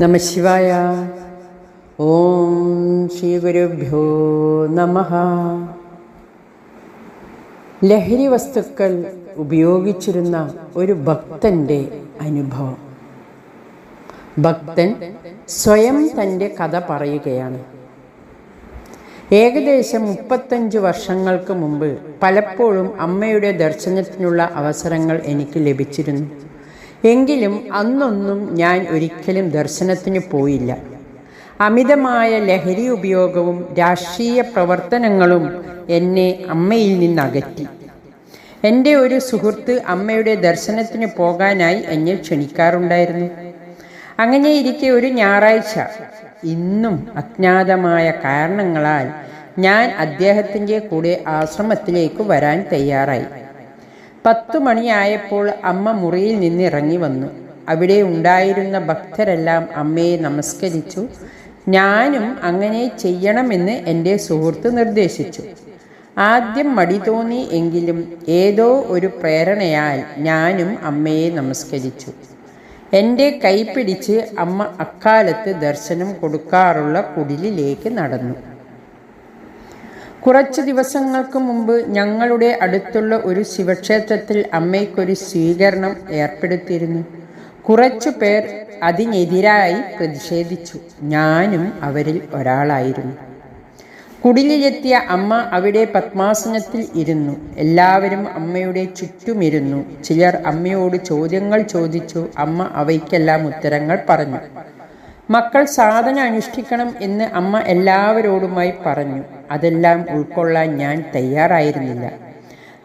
നമ ശിവായ. ഓം ശ്രീ ഗുരുഭ്യോ നമ. ലഹരി വസ്തുക്കൾ ഉപയോഗിച്ചിരുന്ന ഒരു ഭക്തന്റെ അനുഭവം. ഭക്തൻ സ്വയം തന്റെ കഥ പറയുകയാണ്. ഏകദേശം മുപ്പത്തഞ്ച് വർഷങ്ങൾക്ക് മുമ്പ് പലപ്പോഴും അമ്മയുടെ ദർശനത്തിനുള്ള അവസരങ്ങൾ എനിക്ക് ലഭിച്ചിരുന്നു. എങ്കിലും അന്നൊന്നും ഞാൻ ഒരിക്കലും ദർശനത്തിന് പോയില്ല. അമിതമായ ലഹരി ഉപയോഗവും രാഷ്ട്രീയ പ്രവർത്തനങ്ങളും എന്നെ അമ്മയിൽ നിന്നകറ്റി. എന്റെ ഒരു സുഹൃത്ത് അമ്മയുടെ ദർശനത്തിന് പോകാനായി എന്നെ ക്ഷണിക്കാറുണ്ടായിരുന്നു. അങ്ങനെ ഇരിക്കെ ഒരു ഞായറാഴ്ച. ഇന്നും അജ്ഞാതമായ കാരണങ്ങളാൽ ഞാൻ അദ്ദേഹത്തിന്റെ കൂടെ ആശ്രമത്തിലേക്ക് വരാൻ തയ്യാറായി. പത്തു മണിയായപ്പോൾ അമ്മ മുറിയിൽ നിന്നിറങ്ങി വന്നു. അവിടെ ഉണ്ടായിരുന്ന ഭക്തരെല്ലാം അമ്മയെ നമസ്കരിച്ചു. ഞാനും അങ്ങനെ ചെയ്യണമെന്ന് എന്റെ സുഹൃത്ത് നിർദ്ദേശിച്ചു. ആദ്യം മടി തോന്നി എങ്കിലും ഏതോ ഒരു പ്രേരണയാൽ ഞാനും അമ്മയെ നമസ്കരിച്ചു. എന്റെ കൈപ്പിടിച്ച് അമ്മ അക്കാലത്ത് ദർശനം കൊടുക്കാറുള്ള കുടിലിലേക്ക് നടന്നു. കുറച്ച് ദിവസങ്ങൾക്ക് മുമ്പ് ഞങ്ങളുടെ അടുത്തുള്ള ഒരു ശിവക്ഷേത്രത്തിൽ അമ്മയ്ക്കൊരു സ്വീകരണം ഏർപ്പെടുത്തിയിരുന്നു. കുറച്ചു പേർ അതിനെതിരായി പ്രതിഷേധിച്ചു. ഞാനും അവരിൽ ഒരാളായിരുന്നു. കുടിലിലെത്തിയ അമ്മ അവിടെ പത്മാസനത്തിൽ ഇരുന്നു. എല്ലാവരും അമ്മയുടെ ചുറ്റുമിരുന്നു. ചിലർ അമ്മയോട് ചോദ്യങ്ങൾ ചോദിച്ചു. അമ്മ അവയ്ക്കെല്ലാം ഉത്തരങ്ങൾ പറഞ്ഞു. മക്കൾ സാധന അനുഷ്ഠിക്കണം എന്ന് അമ്മ എല്ലാവരോടുമായി പറഞ്ഞു. അതെല്ലാം ഉൾക്കൊള്ളാൻ ഞാൻ തയ്യാറായിരുന്നില്ല.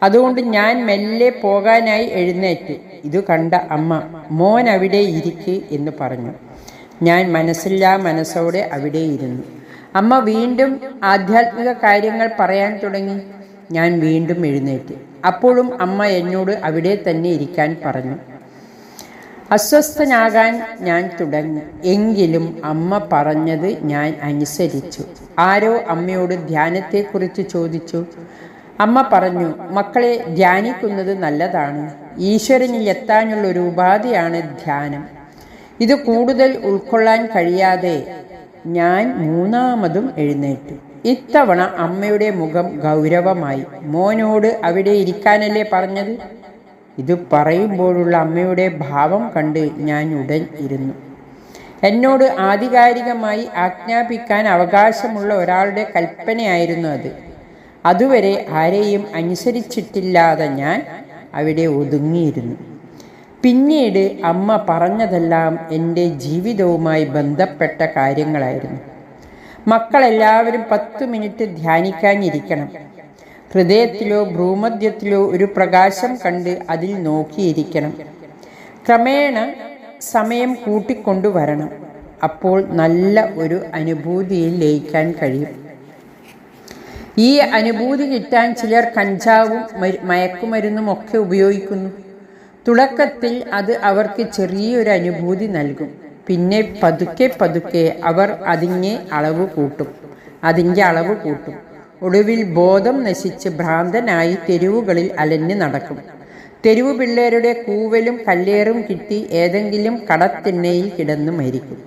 അതുകൊണ്ട് ഞാൻ മെല്ലെ പോകാനായി എഴുന്നേറ്റു. ഇത് കണ്ട അമ്മ മോൻ അവിടെ ഇരിക്ക് എന്ന് പറഞ്ഞു. ഞാൻ മനസ്സില്ലാ മനസ്സോടെ അവിടെ ഇരുന്നു. അമ്മ വീണ്ടും ആധ്യാത്മിക കാര്യങ്ങൾ പറയാൻ തുടങ്ങി. ഞാൻ വീണ്ടും എഴുന്നേറ്റ്. അപ്പോഴും അമ്മ എന്നോട് അവിടെ തന്നെ ഇരിക്കാൻ പറഞ്ഞു. അസ്വസ്ഥനാകാൻ ഞാൻ തുടങ്ങി. എങ്കിലും അമ്മ പറഞ്ഞത് ഞാൻ അനുസരിച്ചു. ആരോ അമ്മയോട് ധ്യാനത്തെക്കുറിച്ച് ചോദിച്ചു. അമ്മ പറഞ്ഞു മക്കളെ ധ്യാനിക്കുന്നത് നല്ലതാണ്. ഈശ്വരനിൽ എത്താനുള്ള ഒരു ഉപാധിയാണ് ധ്യാനം. ഇത് കൂടുതൽ ഉൾക്കൊള്ളാൻ കഴിയാതെ ഞാൻ മൂന്നാമതും എഴുന്നേറ്റു. ഇത്തവണ അമ്മയുടെ മുഖം ഗൗരവമായി. മോനോട് അവിടെ ഇരിക്കാനല്ലേ പറഞ്ഞത്? ഇത് പറയുമ്പോഴുള്ള അമ്മയുടെ ഭാവം കണ്ട് ഞാൻ ഉടൻ ഇരുന്നു. എന്നോട് ആധികാരികമായി ആജ്ഞാപിക്കാൻ അവകാശമുള്ള ഒരാളുടെ കൽപ്പനയായിരുന്നു അത്. അതുവരെ ആരെയും അനുസരിച്ചിട്ടില്ലാതെ ഞാൻ അവിടെ ഒതുങ്ങിയിരുന്നു. പിന്നീട് അമ്മ പറഞ്ഞതെല്ലാം എന്റെ ജീവിതവുമായി ബന്ധപ്പെട്ട കാര്യങ്ങളായിരുന്നു. മക്കളെല്ലാവരും പത്ത് മിനിറ്റ് ധ്യാനിക്കാനിരിക്കണം. ഹൃദയത്തിലോ ഭ്രൂമധ്യത്തിലോ ഒരു പ്രകാശം കണ്ട് അതിൽ നോക്കിയിരിക്കണം. ക്രമേണ സമയം കൂട്ടിക്കൊണ്ടുവരണം. അപ്പോൾ നല്ല ഒരു അനുഭൂതിയിൽ ലയിക്കാൻ കഴിയും. ഈ അനുഭൂതി കിട്ടാൻ ചിലർ കഞ്ചാവും മയക്കുമരുന്നും ഒക്കെ ഉപയോഗിക്കുന്നു. തുടക്കത്തിൽ അത് അവർക്ക് ചെറിയൊരു അനുഭൂതി നൽകും. പിന്നെ പതുക്കെ പതുക്കെ അവർ അതിന്റെ അളവ് കൂട്ടും. അതിന്റെ അളവ് കൂട്ടും. ഒടുവിൽ ബോധം നശിച്ച് ഭ്രാന്തനായി തെരുവുകളിൽ അലഞ്ഞു നടക്കും. തെരുവു പിള്ളേരുടെ കൂവലും കല്ലേറും കിട്ടി ഏതെങ്കിലും കടത്തിണ്ണയിൽ കിടന്ന് മരിക്കും.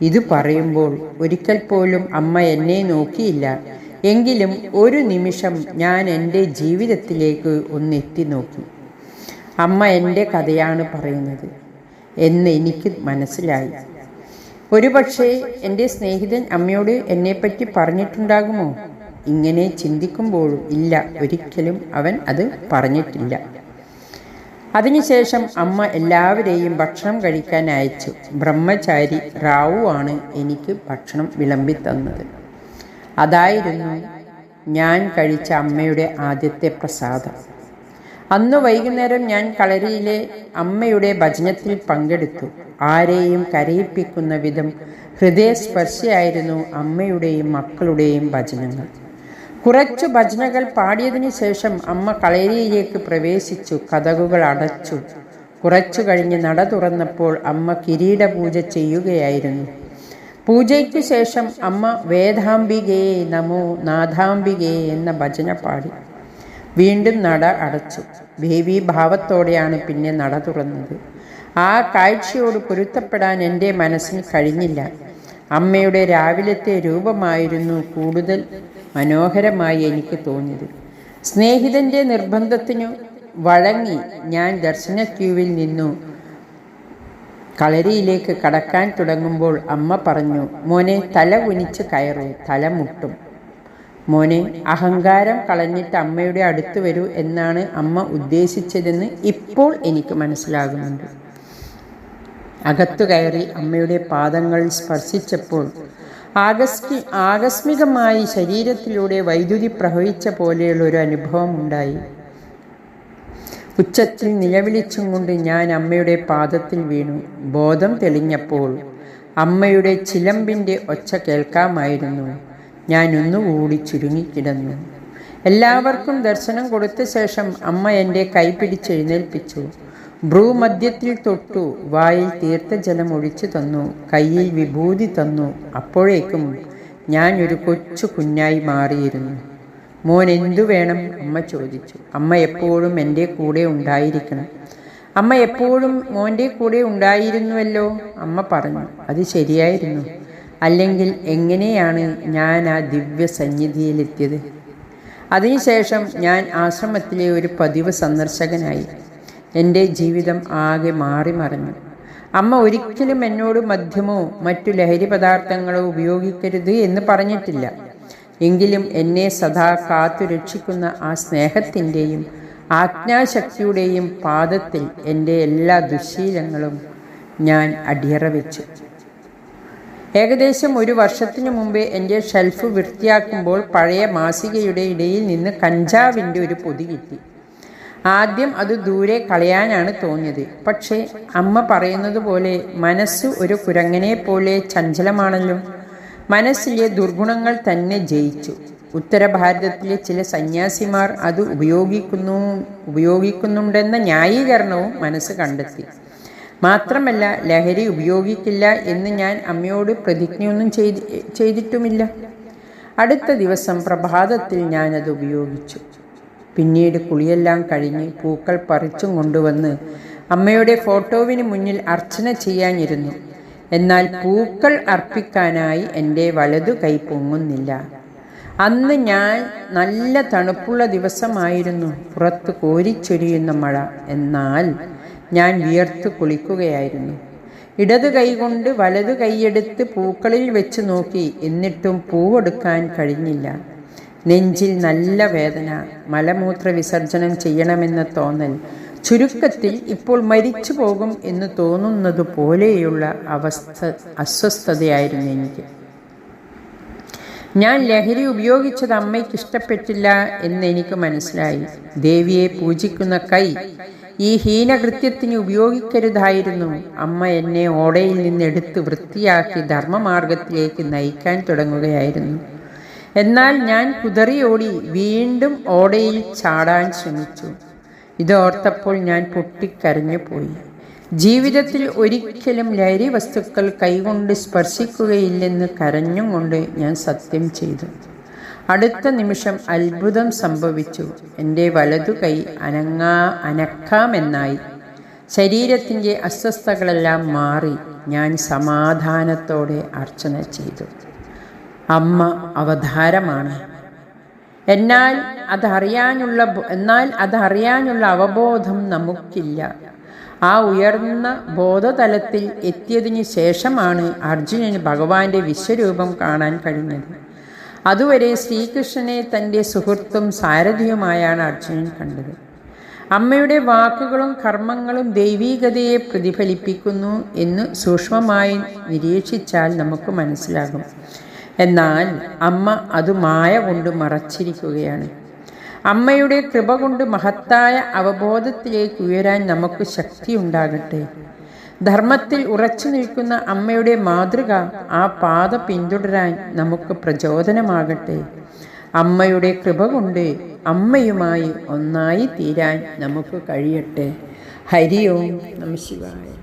ഇത് പറയുമ്പോൾ ഒരിക്കൽ പോലും അമ്മ എന്നെ നോക്കിയില്ല. എങ്കിലും ഒരു നിമിഷം ഞാൻ എന്റെ ജീവിതത്തിലേക്ക് ഒന്നെത്തി നോക്കി. അമ്മ എന്റെ കഥയാണ് പറയുന്നത് എന്ന് എനിക്ക് മനസ്സിലായി. ഒരുപക്ഷെ എന്റെ സ്നേഹിതൻ അമ്മയോട് എന്നെപ്പറ്റി പറഞ്ഞിട്ടുണ്ടാകുമോ? ഇങ്ങനെ ചിന്തിക്കുമ്പോഴും ഇല്ല. ഒരിക്കലും അവൻ അത് പറഞ്ഞിട്ടില്ല. അതിനുശേഷം അമ്മ എല്ലാവരെയും ഭക്ഷണം കഴിക്കാൻ അയച്ചു. ബ്രഹ്മചാരി റാവു ആണ് എനിക്ക് ഭക്ഷണം വിളമ്പി തന്നത്. അതായിരുന്നു ഞാൻ കഴിച്ച അമ്മയുടെ ആദ്യത്തെ പ്രസാദം. അന്ന് വൈകുന്നേരം ഞാൻ കളരിയിലെ അമ്മയുടെ ഭജനത്തിൽ പങ്കെടുത്തു. ആരെയും കരയിപ്പിക്കുന്ന വിധം ഹൃദയസ്പർശിയായിരുന്നു അമ്മയുടെയും മക്കളുടെയും ഭജനങ്ങൾ. കുറച്ചു ഭജനകൾ പാടിയതിനു ശേഷം അമ്മ കളരിയിലേക്ക് പ്രവേശിച്ചു കഥകുകൾ അടച്ചു. കുറച്ചു കഴിഞ്ഞ് നട തുറന്നപ്പോൾ അമ്മ കിരീട പൂജ ചെയ്യുകയായിരുന്നു. പൂജയ്ക്ക് ശേഷം അമ്മ വേദാംബികയെ നമോ നാഥാംബികയെ എന്ന ഭജന പാടി. വീണ്ടും നട അടച്ചു. ദേവി ഭാവത്തോടെയാണ് പിന്നെ നട തുറന്നത്. ആ കാഴ്ചയോട് പൊരുത്തപ്പെടാൻ എന്റെ മനസ്സിന് കഴിഞ്ഞില്ല. അമ്മയുടെ രാവിലത്തെ രൂപമായിരുന്നു കൂടുതൽ മനോഹരമായി എനിക്ക് തോന്നിയത്. സ്നേഹിതന്റെ നിർബന്ധത്തിനു വഴങ്ങി ഞാൻ ദർശന ക്യൂവിൽ നിന്നു കളരിയിലേക്ക് കടക്കാൻ തുടങ്ങുമ്പോൾ അമ്മ പറഞ്ഞു മോനെ തല കുനിച്ച് കയറൂ തല മുട്ടും. മോനെ അഹങ്കാരം കളഞ്ഞിട്ട് അമ്മയുടെ അടുത്ത് വരൂ എന്നാണ് അമ്മ ഉദ്ദേശിച്ചതെന്ന് ഇപ്പോൾ എനിക്ക് മനസ്സിലാകുന്നുണ്ട്. അകത്തു കയറി അമ്മയുടെ പാദങ്ങൾ സ്പർശിച്ചപ്പോൾ ആകസ്മി ആകസ്മികമായി ശരീരത്തിലൂടെ വൈദ്യുതി പ്രവഹിച്ച പോലെയുള്ള ഒരു അനുഭവം ഉണ്ടായി. ഉച്ചത്തിൽ നിലവിളിച്ചും കൊണ്ട് ഞാൻ അമ്മയുടെ പാദത്തിൽ വീണു. ബോധം തെളിഞ്ഞപ്പോൾ അമ്മയുടെ ചിലമ്പിന്റെ ഒച്ച കേൾക്കാമായിരുന്നു. ഞാൻ ഒന്നുകൂടി ചുരുങ്ങിക്കിടന്നു എല്ലാവർക്കും ദർശനം കൊടുത്ത ശേഷം അമ്മ എന്റെ കൈ പിടിച്ചെഴുന്നേൽപ്പിച്ചു ഭ്രൂമധ്യത്തിൽ തൊട്ടു വായിൽ തീർത്ഥജലം ഒഴിച്ചു തന്നു കയ്യിൽ വിഭൂതി തന്നു. അപ്പോഴേക്കും ഞാൻ ഒരു കൊച്ചു കുഞ്ഞായി മാറിയിരുന്നു. മോൻ എന്തു വേണം? അമ്മ ചോദിച്ചു. അമ്മ എപ്പോഴും എന്റെ കൂടെ ഉണ്ടായിരിക്കണം. അമ്മ എപ്പോഴും മോന്റെ കൂടെ ഉണ്ടായിരുന്നുവല്ലോ? അമ്മ പറഞ്ഞു. അത് ശരിയായിരുന്നു. അല്ലെങ്കിൽ എങ്ങനെയാണ് ഞാൻ ആ ദിവ്യ സന്നിധിയിലെത്തിയത്? അതിനുശേഷം ഞാൻ ആശ്രമത്തിലെ ഒരു പതിവ് സന്ദർശകനായി. എന്റെ ജീവിതം ആകെ മാറി മറിഞ്ഞു. അമ്മ ഒരിക്കലും എന്നോട് മദ്യമോ മറ്റു ലഹരി പദാർത്ഥങ്ങളോ ഉപയോഗിക്കരുത് എന്ന് പറഞ്ഞിട്ടില്ല. എങ്കിലും എന്നെ സദാ കാത്തു രക്ഷിക്കുന്ന ആ സ്നേഹത്തിന്റെയും ആജ്ഞാശക്തിയുടെയും പാദത്തിൽ എന്റെ എല്ലാ ദുശീലങ്ങളും ഞാൻ അടിയറ വെച്ചു. ഏകദേശം ഒരു വർഷത്തിനു മുമ്പേ എന്റെ ഷെൽഫ് വൃത്തിയാക്കുമ്പോൾ പഴയ മാസികയുടെ ഇടയിൽ നിന്ന് കഞ്ചാവിന്റെ ഒരു പൊതി കിട്ടി. ആദ്യം അത് ദൂരെ കളയാനാണ് തോന്നിയത്. പക്ഷേ അമ്മ പറയുന്നത് പോലെ മനസ്സ് ഒരു കുരങ്ങനെ പോലെ ചഞ്ചലമാണല്ലോ. മനസ്സിലെ ദുർഗുണങ്ങൾ തന്നെ ജയിച്ചു. ഉത്തരഭാരതത്തിലെ ചില സന്യാസിമാർ അത് ഉപയോഗിക്കുന്നു ഉപയോഗിക്കുന്നുണ്ടെന്ന ന്യായീകരണവും മനസ്സ് കണ്ടെത്തി. മാത്രമല്ല ലഹരി ഉപയോഗിക്കില്ല എന്ന് ഞാൻ അമ്മയോട് പ്രതിജ്ഞയൊന്നും ചെയ്ത് ചെയ്തിട്ടുമില്ല. അടുത്ത ദിവസം പ്രഭാതത്തിൽ ഞാനത് ഉപയോഗിച്ചു. പിന്നീട് കുളിയെല്ലാം കഴിഞ്ഞ് പൂക്കൾ പറിച്ചും കൊണ്ടുവന്ന് അമ്മയുടെ ഫോട്ടോവിന് മുന്നിൽ അർച്ചന ചെയ്യാനിരുന്നു. എന്നാൽ പൂക്കൾ അർപ്പിക്കാനായി എന്റെ വലതു കൈ പൊങ്ങുന്നില്ല. അന്ന് ഞാൻ നല്ല തണുപ്പുള്ള ദിവസമായിരുന്നു പുറത്ത് കോരിച്ചൊരിയുന്ന മഴ. എന്നാൽ ഞാൻ വിയർത്ത് കുളിക്കുകയായിരുന്നു. ഇടത് കൈകൊണ്ട് വലതു കൈയെടുത്ത് പൂക്കളിൽ വെച്ച് നോക്കി. എന്നിട്ടും പൂവെടുക്കാൻ കഴിഞ്ഞില്ല. നെഞ്ചിൽ നല്ല വേദന മലമൂത്ര വിസർജനം ചെയ്യണമെന്ന തോന്നൽ ചുരുക്കത്തിൽ ഇപ്പോൾ മരിച്ചു പോകും എന്ന് തോന്നുന്നത് പോലെയുള്ള അവസ്ഥ അസ്വസ്ഥതയായിരുന്നു എനിക്ക്. ഞാൻ ലഹരി ഉപയോഗിച്ചത് അമ്മയ്ക്ക് ഇഷ്ടപ്പെട്ടില്ല എന്ന് എനിക്ക് മനസ്സിലായി. ദേവിയെ പൂജിക്കുന്ന കൈ ഈ ഹീനകൃത്യത്തിന് ഉപയോഗിക്കരുതായിരുന്നു. അമ്മ എന്നെ ഓടയിൽ നിന്നെടുത്ത് വൃത്തിയാക്കി ധർമ്മമാർഗത്തിലേക്ക് നയിക്കാൻ തുടങ്ങുകയായിരുന്നു. എന്നാൽ ഞാൻ കുതറിയോടി വീണ്ടും ഓടയിൽ ചാടാൻ ശ്രമിച്ചു. ഇതോർത്തപ്പോൾ ഞാൻ പൊട്ടിക്കരഞ്ഞു പോയി. ജീവിതത്തിൽ ഒരിക്കലും ലഹരി വസ്തുക്കൾ കൈകൊണ്ട് സ്പർശിക്കുകയില്ലെന്ന് കരഞ്ഞും കൊണ്ട് ഞാൻ സത്യം ചെയ്തു. അടുത്ത നിമിഷം അത്ഭുതം സംഭവിച്ചു. എന്റെ വലതു കൈ അനങ്ങാ അനക്കാമെന്നായി. ശരീരത്തിന്റെ അസ്വസ്ഥതകളെല്ലാം മാറി ഞാൻ സമാധാനത്തോടെ അർച്ചന ചെയ്തു. അമ്മ അവതാരമാണ്. എന്നാൽ അതറിയാനുള്ള എന്നാൽ അതറിയാനുള്ള അവബോധം നമുക്കില്ല. ആ ഉയർന്ന ബോധതലത്തിൽ എത്തിയതിന് ശേഷമാണ് അർജുനന് ഭഗവാന്റെ വിശ്വരൂപം കാണാൻ കഴിഞ്ഞത്. അതുവരെ ശ്രീകൃഷ്ണനെ തന്റെ സുഹൃത്തും സാരഥിയുമായാണ് അർജുനൻ കണ്ടത്. അമ്മയുടെ വാക്കുകളും കർമ്മങ്ങളും ദൈവീകതയെ പ്രതിഫലിപ്പിക്കുന്നു എന്ന് സൂക്ഷ്മമായി നിരീക്ഷിച്ചാൽ നമുക്ക് മനസ്സിലാകും. എന്നാൽ അമ്മ അത് മായ കൊണ്ട് മറച്ചിരിക്കുകയാണ്. അമ്മയുടെ കൃപ കൊണ്ട് മഹത്തായ അവബോധത്തിലേക്ക് ഉയരാൻ നമുക്ക് ശക്തി ഉണ്ടാകട്ടെ. ധർമ്മത്തിൽ ഉറച്ചു നിൽക്കുന്ന അമ്മയുടെ മാതൃക ആ പാത പിന്തുടരാൻ നമുക്ക് പ്രചോദനമാകട്ടെ. അമ്മയുടെ കൃപ കൊണ്ട് അമ്മയുമായി ഒന്നായി തീരാൻ നമുക്ക് കഴിയട്ടെ. ഹരി ഓം നമ ശിവായ.